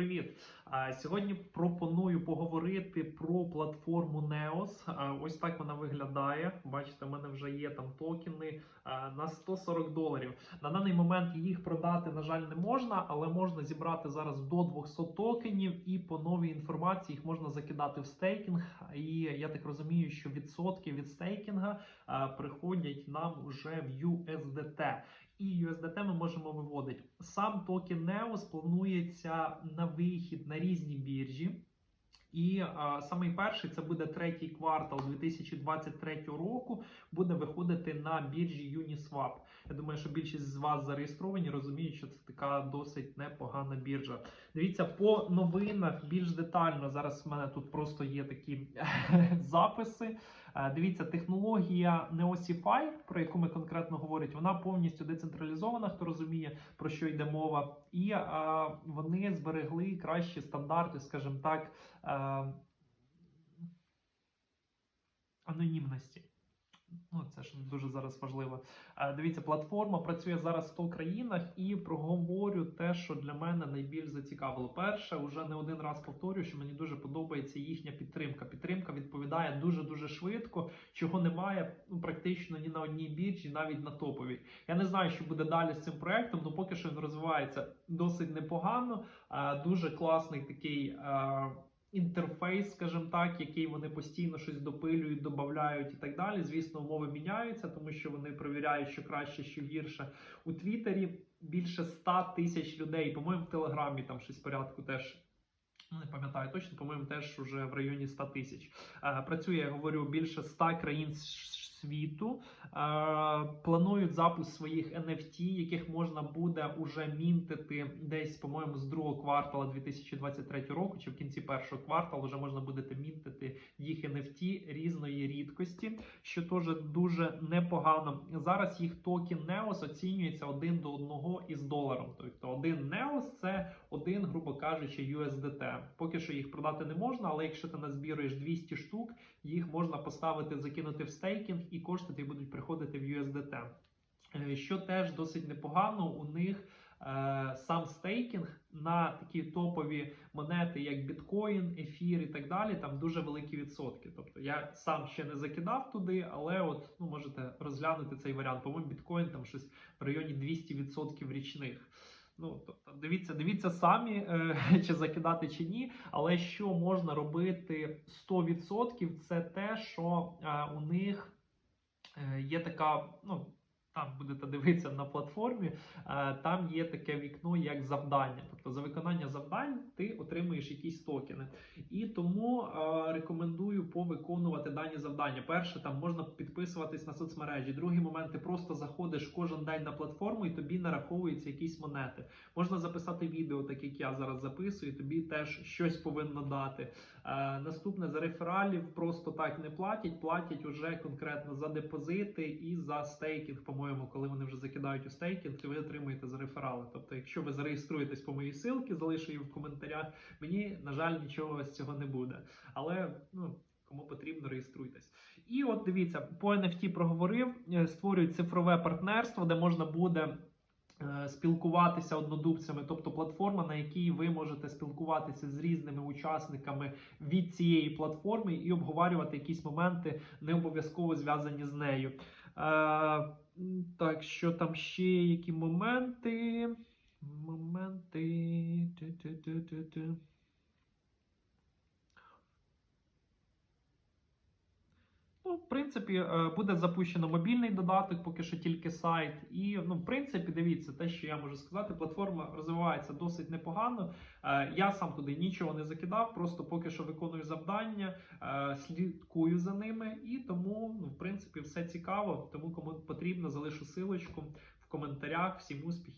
Привіт! Сьогодні пропоную поговорити про платформу Neos. Ось так вона виглядає. Бачите, в мене вже є там токени на 140 доларів. На даний момент їх продати, на жаль, не можна, але можна зібрати зараз до 200 токенів, і по новій інформації їх можна закидати в стейкінг. І я так розумію, що відсотки від стейкінга приходять нам уже в USDT. І USDT ми можемо виводити. Сам токен Neos планується на вихід на різні біржі. І а, самий перший це буде третій квартал 2023 року. Буде виходити на біржі Uniswap. Я думаю, що більшість з вас зареєстровані, розуміють, що це така досить непогана біржа. Дивіться, по новинах більш детально. Зараз в мене тут просто є такі записи. Е, Дивіться, технологія Neosify, про яку ми конкретно говорять, вона повністю децентралізована, хто розуміє, про що йде мова. І е, вони зберегли кращі стандарти, скажімо так, анонімності. Ну, це ж дуже зараз важливо. Дивіться, платформа працює зараз в 100 країнах і проговорю те, що для мене найбільш зацікавило. Перше, вже не один раз повторюю, що мені дуже подобається їхня підтримка. Підтримка відповідає дуже дуже швидко, чого немає ну, практично ні на одній біржі, навіть на топовій. Я не знаю, що буде далі з цим проектом, але поки що він розвивається досить непогано. Дуже класний такий. Інтерфейс, скажімо так, який вони постійно щось допилюють, додають і так далі. Звісно, умови міняються, тому що вони перевіряють, що краще, що гірше. У Твіттері більше 100 тисяч людей. По-моєму, в Телеграмі там щось порядку теж. Ну, не пам'ятаю точно, по-моєму, теж вже в районі 100 тисяч. Е, Працює, я говорю, більше 100 країн світу. Е, Планують запуск своїх NFT, яких можна буде уже мінтити десь, по-моєму, з другого квартала 2023 року, чи в кінці першого кварталу вже можна буде мінтити їх NFT різної рідкості, що теж дуже непогано. Зараз їх токен Neos оцінюється один до одного із доларом. Тобто один Neos це один, грубо кажучи, USDT. Поки що їх продати не можна, але якщо ти назбіруєш 200 штук, їх можна поставити, закинути в стейкінг, і кошти тобі будуть приходити в USDT. Е, Що теж досить непогано, у них е, сам стейкінг на такі топові монети, як біткоін, ефір і так далі, там дуже великі відсотки. Тобто я сам ще не закидав туди, але от ну можете розглянути цей варіант. По-моєму, біткоін там щось в районі 200% річних. Ну, тобто, дивіться, дивіться самі, е, чи закидати чи ні. Але що можна робити 100%, це те, що е, у них є така, ну. Там будете дивитися на платформі, е, там є таке вікно як завдання. Тобто за виконання завдань ти отримуєш якісь токени. І тому е, рекомендую повиконувати дані завдання. Перше, там можна підписуватись на соцмережі. Другий момент, ти просто заходиш кожен день на платформу і тобі нараховуються якісь монети. Можна записати відео, так як я зараз записую, тобі теж щось повинно дати. Е, наступне за рефералів просто так не платять, платять уже конкретно за депозити і за стейкінг, по-моєму, коли вони вже закидають у стейкінг, ви отримуєте за реферали. Тобто, якщо ви зареєструєтесь по моїй ссылці, залишу її в коментарях. Мені, на жаль, нічого з цього не буде. Але ну. Кому потрібно, реєструйтесь. І от дивіться, по NFT проговорив, е, створюють цифрове партнерство, де можна буде е, спілкуватися однодумцями, тобто платформа, на якій ви можете спілкуватися з різними учасниками від цієї платформи і обговорювати якісь моменти, не обов'язково зв'язані з нею. Е, так, що там ще які моменти? Моменти. Ти-ти-ти-ти-ти. Ну, в принципі, е, буде запущено мобільний додаток, поки що тільки сайт. І, ну, в принципі, дивіться, те, що я можу сказати, платформа розвивається досить непогано. Е, Я сам туди нічого не закидав, просто поки що виконую завдання, е, слідкую за ними, і тому, ну, в принципі, все цікаво. Тому кому потрібно, залишу силочку в коментарях. Всім успіхів.